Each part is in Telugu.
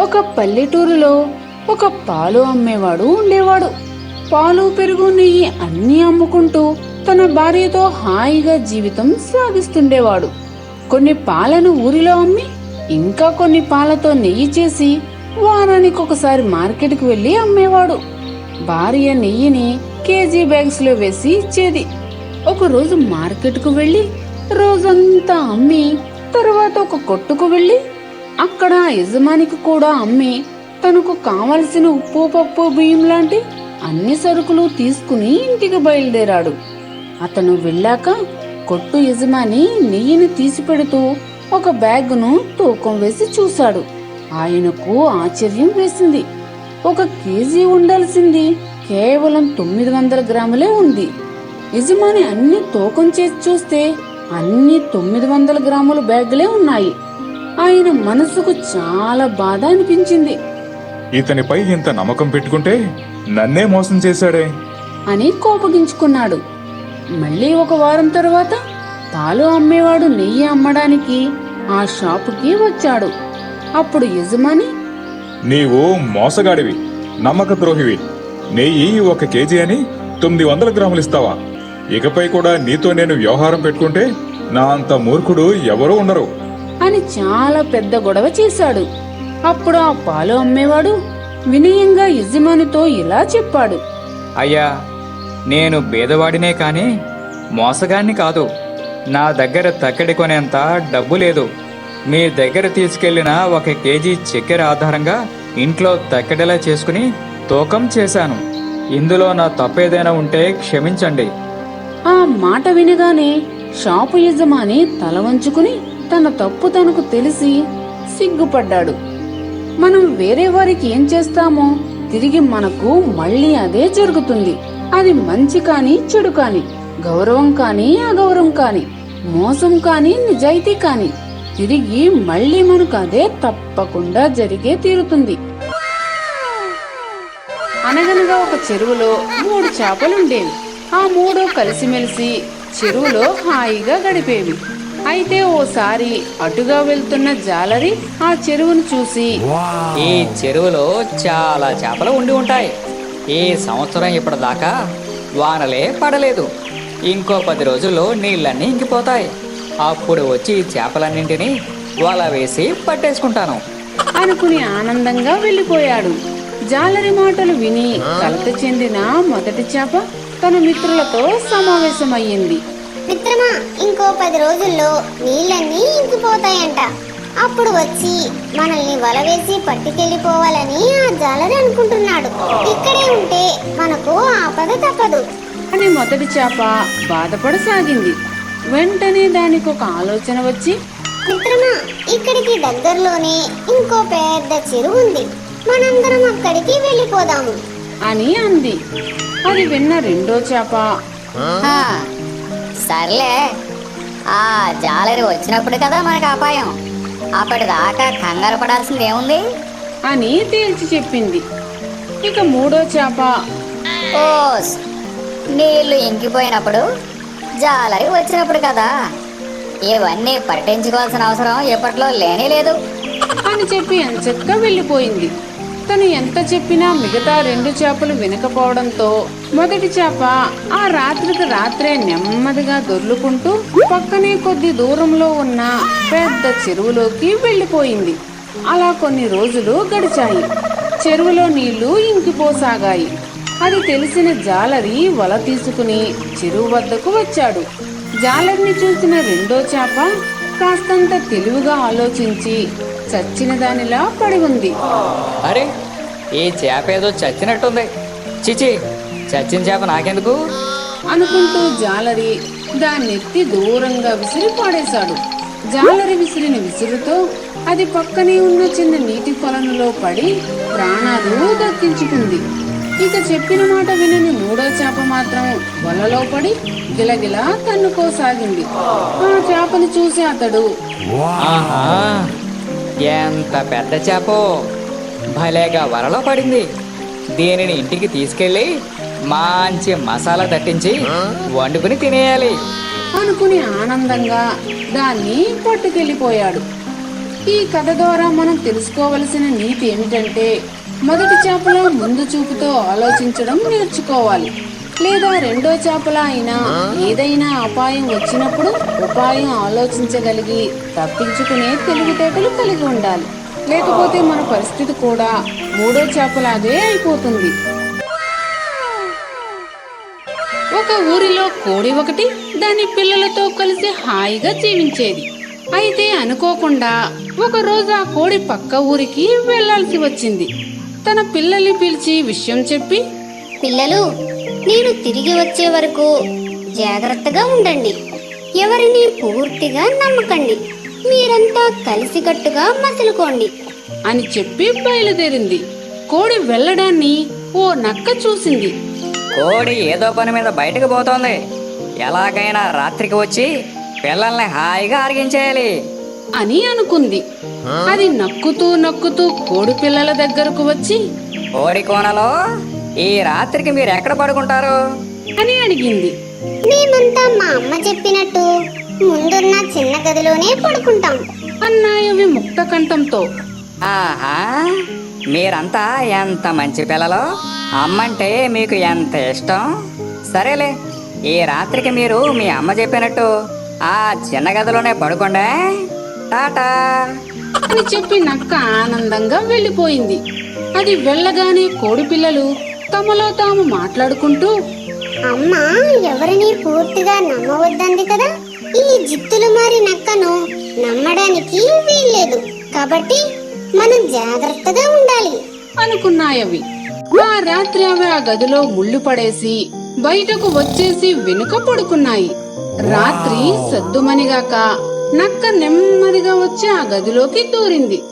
ఒక పల్లెటూరులో ఒక పాలు అమ్మేవాడు ఉండేవాడు. పాలు పెరుగు నెయ్యి అన్నీ అమ్ముకుంటూ తన భార్యతో హాయిగా జీవితం సాగిస్తుండేవాడు. కొన్ని పాలను ఊరిలో అమ్మి ఇంకా కొన్ని పాలతో నెయ్యి చేసి వారానికి ఒకసారి మార్కెట్కి వెళ్ళి అమ్మేవాడు. భార్య నెయ్యిని కేజీ బ్యాగ్స్లో వేసి ఇచ్చేది. ఒకరోజు మార్కెట్కు వెళ్ళి రోజంతా అమ్మి తర్వాత ఒక కొట్టుకు వెళ్ళి అక్కడ యజమానికి కూడా అమ్మి తనకు కావలసిన ఉప్పు పప్పు బియ్యం లాంటి అన్ని సరుకులు తీసుకుని ఇంటికి బయలుదేరాడు. అతను వెళ్ళాక కొట్టు యజమాని నెయ్యిని తీసిపెడుతూ ఒక బ్యాగును తూకం వేసి చూశాడు. ఆయనకు ఆశ్చర్యం వేసింది. ఒక కేజీ ఉండాల్సింది కేవలం తొమ్మిది వందల గ్రాములే ఉంది. యజమాని అన్ని తూకం చేసి చూస్తే అన్ని తొమ్మిది వందల గ్రాముల బ్యాగులే ఉన్నాయి. ఆయన మనసుకు చాలా బాధ అనిపించింది. ఇతనిపై ఇంత నమ్మకం పెట్టుకుంటే నన్నే మోసం చేశాడే? అని కోపగించుకున్నాడు. మళ్ళీ ఒక వారం తరువాత పాలు అమ్మేవాడు నెయ్యి అమ్మడానికి ఆ షాపుకి వచ్చాడు. అప్పుడు యజమాని నీవు మోసగాడివి నమ్మక ద్రోహివి నెయ్యి ఒక కేజీ అని తొమ్మిది వందల గ్రాములు ఇస్తావా? ఇకపై కూడా నీతో నేను వ్యవహారం పెట్టుకుంటే నా అంత మూర్ఖుడు ఎవరూ ఉండరు. అని చాలా పెద్ద గొడవ చేశాడు. అప్పుడు ఆ పాలు అమ్మేవాడు వినయంగా యజమానితో ఇలా చెప్పాడు. అయ్యా నేను బేదవాడినే కాని మోసగాన్ని కాదు. నా దగ్గర తక్కడి కొనేంత డబ్బు లేదు. మీ దగ్గర తీసుకెళ్ళిన ఒక కేజీ చక్కెర ఆధారంగా ఇంట్లో తక్కడేలా చేసుకుని తూకం చేశాను. ఇందులో నా తప్పేదైనా ఉంటే క్షమించండి. ఆ మాట వినగానే షాపు యజమాని తల వంచుకుని తన తప్పు తనకు తెలిసి సిగ్గుపడ్డాడు. మనం వేరే వారికి ఏం చేస్తామో తిరిగి మనకు మళ్ళీ అదే జరుగుతుంది. అది మంచి కాని చెడు కాని గౌరవం కాని అగౌరవం కాని మోసం కాని నిజాయితీ కాని తిరిగి మళ్ళీ మనకు అదే తప్పకుండా జరిగే తీరుతుంది. అనగనగా ఒక చెరువులో మూడు చేపలుండేవి. ఆ మూడు కలిసిమెలిసి చెరువులో హాయిగా గడిపేవి. అయితే ఓసారి అటుగా వెళ్తున్న జాలరి ఆ చెరువును చూసి ఈ చెరువులో చాలా చేపలు ఉండి ఉంటాయి. ఈ సంవత్సరం ఇప్పటిదాకా వానలే పడలేదు. ఇంకో పది రోజుల్లో నీళ్ళన్నీ ఇంకిపోతాయి. అప్పుడు వచ్చి ఈ చేపలన్నింటినీ వల వేసి పట్టేసుకుంటాను. అనుకుని ఆనందంగా వెళ్ళిపోయాడు. జాలరి మాటలు విని కలత చెందిన మొదటి చేప తన మిత్రులతో సమావేశమయ్యింది. మిత్రమా ఇంకో పది రోజుల్లో నీళ్ళన్నీ ఇంకిపోతాయంట. అప్పుడు వచ్చి మనల్ని వలవేసి పట్టుకెళ్ళిపోవాలని ఆ జాలరి అనుకుంటున్నాడు. ఇక్కడే ఉంటే మనకు ఆపద తప్పదు. అని మొదటి చేప బాధపడసాగింది. వెంటనే దానికి ఒక ఆలోచన వచ్చి మిత్రమా ఇక్కడికి దగ్గరలోనే ఇంకో పెద్ద చెరువు ఉంది. మనందరం అక్కడికి వెళ్ళిపోదాము. అని అంది. అది విన్న రెండో చేప ఆ, సర్లే. ఆ జాలరి వచ్చినప్పుడు కదా మనకు అపాయం. అప్పటిదాకా కంగారు పడాల్సింది ఏముంది? అని తేల్చి చెప్పింది. ఇక మూడో చేప. ఓస్ నీళ్ళు ఇంకిపోయినప్పుడు జాలరి వచ్చినప్పుడు కదా. ఇవన్నీ పట్టించుకోవాల్సిన అవసరం ఇప్పట్లో లేనే లేదు. అని చెప్పి ఎంచక్కా వెళ్ళిపోయింది. తను ఎంత చెప్పినా మిగతా రెండు చేపలు వినకపోవడంతో మొదటి చేప ఆ రాత్రికి రాత్రే నెమ్మదిగా దొర్లుకుంటూ పక్కనే కొద్ది దూరంలో ఉన్న పెద్ద చెరువులోకి వెళ్ళిపోయింది. అలా కొన్ని రోజులు గడిచాయి. చెరువులో నీళ్ళు ఇంకిపోసాగాయి. అది తెలిసిన జాలరి వల తీసుకుని చెరువు వద్దకు వచ్చాడు. జాలరిని చూసిన రెండో చేప కాస్తంత తెలివిగా ఆలోచించి చచ్చిన దానిలా పడి ఉంది. అరే ఈ చేప ఏదో చచ్చినట్టుంది. చిచి చచ్చిన చేప నాకెందుకు? అనుకుంటూ జాలరి దాన్నెత్తి దూరంగా విసిరి పాడేశాడు. జాలరి విసిరిన విసురుతో అది పక్కనే ఉన్న చిన్న నీటి కొలనులో పడి ప్రాణాలు దక్కించుకుంది. ఇక చెప్పిన మాట వినని మూడో చేప మాత్రం వలలో పడి గిలగిలా తన్నుకోసాగింది. ఆ చేపను చూసి అతడు ఆహా ఎంత పెద్ద చేపో. భలేగా వరలో పడింది. దీనిని ఇంటికి తీసుకెళ్ళి మంచి మసాలా తట్టించి వండుకుని తినేయాలి. అనుకుని ఆనందంగా దాన్ని పట్టుకెళ్ళిపోయాడు. ఈ కథ ద్వారా మనం తెలుసుకోవలసిన నీతి ఏమిటంటే మొదటి చేపలో ముందు చూపుతో ఆలోచించడం నేర్చుకోవాలి. లేదా రెండో చేపల అయినా ఏదైనా అపాయం వచ్చినప్పుడు ఉపాయం ఆలోచించగలిగి తప్పించుకునే తెలివితేటలు కలిగి ఉండాలి. లేకపోతే మన పరిస్థితి కూడా మూడో చేపలాగే అయిపోతుంది. ఒక ఊరిలో కోడి ఒకటి దాని పిల్లలతో కలిసి హాయిగా జీవించేది. అయితే అనుకోకుండా ఒక రోజు ఆ కోడి పక్క ఊరికి వెళ్ళాల్సి వచ్చింది. తన పిల్లల్ని పిలిచి విషయం చెప్పి పిల్లలు నేను తిరిగి వచ్చే వరకు జాగ్రత్తగా ఉండండి. ఎవరిని పూర్తిగా నమ్మకండి. మీరంతా కలిసికట్టుగా మసులుకోండి. అని చెప్పి బయలుదేరింది. కోడి వెళ్ళడాన్ని ఓ నక్క చూసింది. కోడి ఏదో పని మీద బయటకు పోతోంది. ఎలాగైనా రాత్రికి వచ్చి పిల్లల్ని హాయిగా అరిగించేయాలి అని అనుకుంది. అది నక్కుతూ నక్కుతూ కోడి పిల్లల దగ్గరకు వచ్చి కోడి కోనలో ఈ రాత్రికి మీరు ఎక్కడ పడుకుంటారు? అని అడిగింది. మేమంతా మా అమ్మ చెప్పినట్టు ముందున్న చిన్న గదిలోనే పడుకుంటాం. అన్నాయవి ముక్త కంఠంతో. ఆహా మీరంతా ఎంత మంచి పిల్లలు? అమ్మంటే మీకు ఎంత ఇష్టం? సరేలే ఈ రాత్రికి మీరు మీ అమ్మ చెప్పినట్టు ఆ చిన్న గదిలోనే పడుకోండే. టాటా. అని చెప్పి నక్క ఆనందంగా వెళ్ళిపోయింది. అది వెళ్ళగానే కోడి పిల్లలు తమలో తాము మాట్లాడుకుంటూ అమ్మ ఎవరిని పూర్తిగా నమ్మవద్దంది కదా? ఈ జిత్తులు మారి నక్కను నమ్మడానికి వీల్లేదు. కాబట్టి మనం జాగ్రత్తగా ఉండాలి. అనుకున్నాయవి. ఆ రాత్రి అవి ఆ గదిలో ముళ్ళు పడేసి బయటకు వచ్చేసి వెనుక పడుకున్నాయి. రాత్రి సద్దుమనిగాక నక్క నెమ్మదిగా వచ్చి ఆ గదిలోకి దూరింది.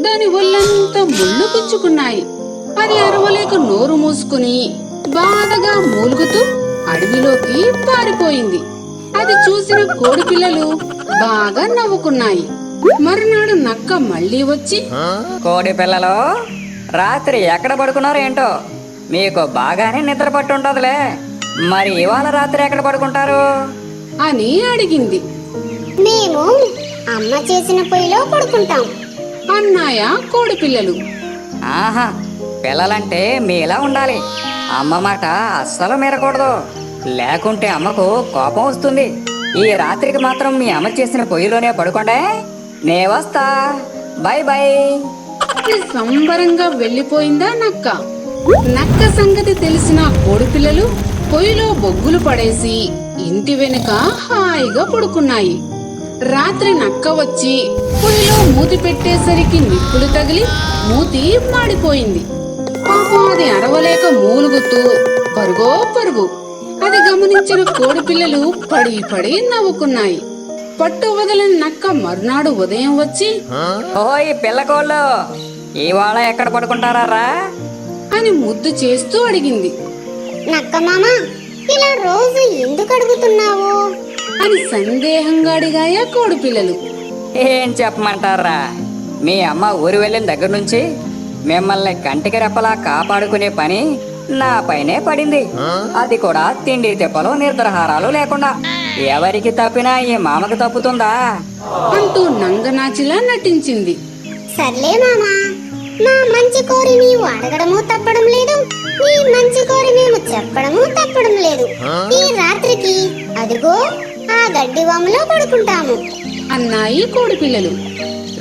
దాని ఒళ్ళంతా ముళ్ళు గుచ్చుకున్నాయి అది అరవలేక నోరు మూసుకుని బాధగా మూలుగుతూ అడవిలోకి పారిపోయింది. అది చూసిన కోడి పిల్లలు బాగా నవ్వుకున్నాయి. మరునాడు నక్క మళ్ళీ వచ్చి కోడి పిల్లలు రాత్రి ఎక్కడ పడుకున్నారో ఏంటో? మీకు బాగానే నిద్ర పట్టుంటదిలే. మరి ఇవాళ రాత్రి ఎక్కడ పడుకుంటారు? అని అడిగింది. మేము అమ్మ చేసిన పొయ్యిలో పడుకుంటాం. అన్నాయ కోడి పిల్లలు. ఆహా పిల్లలంటే మీలా ఉండాలి. అమ్మ మాట అస్సలు మీరకూడదు. లేకుంటే అమ్మకు కోపం వస్తుంది. ఈ రాత్రికి మాత్రం మీ అమ్మ చేసిన పొయ్యిలోనే పడుకోండే. నే వస్తా. Bye bye. సంబరంగా వెళ్ళిపోయిందా నక్క? నక్క సంగతి తెలిసిన కోడిపిల్లలు పొయ్యిలో బొగ్గులు పడేసి ఇంటి వెనుక హాయిగా పడుకున్నాయి. రాత్రి నక్క వచ్చి పొయ్యిలో మూతి పెట్టేసరికి నిప్పులు తగిలి మూతి మాడిపోయింది. పాపం అది అరవలేక మూలుగుతూ పరుగో పరుగు. గమనించిన కోడి పిల్లలు పడి పడి నవ్వుకున్నాయి. పట్టు వదలని నక్క మర్నాడు ఉదయం వచ్చి ఓయ్ పిల్లకోళ్ళు ఇవాళ ఎక్కడ పడుకుంటారా అని ముద్దు చేస్తూ అడిగింది. నక్క మామ ఇలా రోజు ఎందుకు అడుగుతున్నావు? అని సందేహంగా అడిగాయా కోడి పిల్లలు. ఏం చెప్పమంటారా? మీ అమ్మ ఊరు వెళ్ళిన దగ్గర నుంచి మిమ్మల్ని కంటికి రెప్పలా కాపాడుకునే పని నా పైనే పడింది. అది కూడా తిండి తిప్పలు నిర్ధారాలు లేకుండా. ఎవరికి తప్పినా ఈ మామకు తప్పుతుందా? అంటూ నంగనాచిలా నటించింది. సర్లే మామా మా మంచి కోరి నీవు అడగడము తప్పడం లేదు. నీ మంచి కోరి మేము చెప్పడము తప్పడం లేదు. ఈ రాత్రికి అదిగో ఆ గడ్డి వాములో పడుకుంటాము. అన్నాయి కోడి పిల్లలు.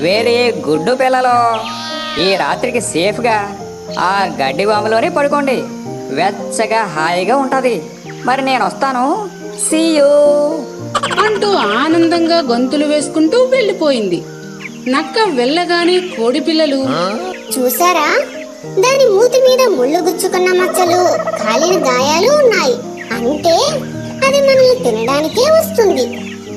వేరే గుడ్డు పిల్లలు. ఈ రాత్రికి సేఫ్గా ఆ గడ్డి వాములోనే పడుకోండి. వెచ్చగా హాయిగా ఉంటది. మరి నేను వస్తాను. సీయూ అంటూ ఆనందంగా గొంతులు వేసుకుంటూ వెళ్ళిపోయింది. నక్క వెళ్ళగానే కోడి పిల్లలు చూసారా? దాని మూతి మీద ముళ్ళు గుచ్చుకున్న మచ్చలు కాలిన గాయాలు ఉన్నాయి. అంటే అది మనల్ని తినడానికే వస్తుంది.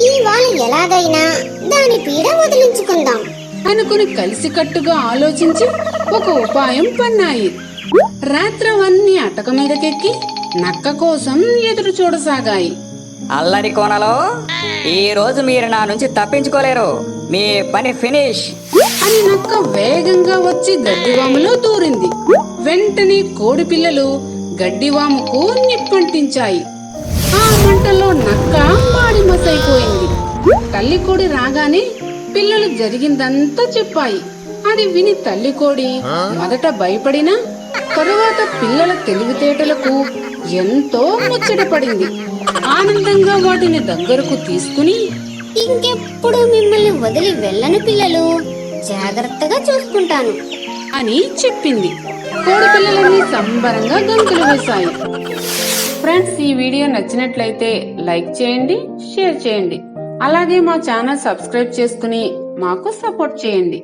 ఇవాళ ఎలాగైనా దాని పీడ వదిలించుకుందాం. అనుకుని కలిసికట్టుగా ఆలోచించి ఒక ఉపాయం పన్నాయి. రాత్రవన్నీ అటక మీదకెక్కి నక్క కోసం ఎదురు చూడసాగాయి. అల్లరి కోనలో ఈ రోజు మీరు నా నుంచి తప్పించుకోలేరు. మీ పని ఫినిష్. అని నక్క వేగంగా వచ్చి గడ్డివాములో దూరింది. వెంటనే కోడి పిల్లలు గడ్డివాముకు నిప్పంటించాయి. ఆ మంటలో నక్క మాడి మసైపోయింది. తల్లి కోడి రాగానే పిల్లలు జరిగిందంతా చెప్పాయి. అది విని తల్లి కోడి మొదట భయపడినా తరువాత పిల్లల తెలివితేటలకు ఎంతో ముచ్చటపడింది ఆనందంగా వాటిని దగ్గరకు తీసుకుని ఇంకెప్పుడు మిమ్మల్ని వదిలి వెళ్ళను పిల్లలు జాగ్రత్తగా చూసుకుంటాను. అని చెప్పింది. కోడి పిల్లలన్నీ సంబరంగా గంతులు వేశాయి. ఫ్రెండ్స్ ఈ వీడియో నచ్చినట్లయితే లైక్ చేయండి షేర్ చేయండి. అలాగే మా ఛానల్ సబ్స్క్రైబ్ చేసుకుని మాకు సపోర్ట్ చేయండి.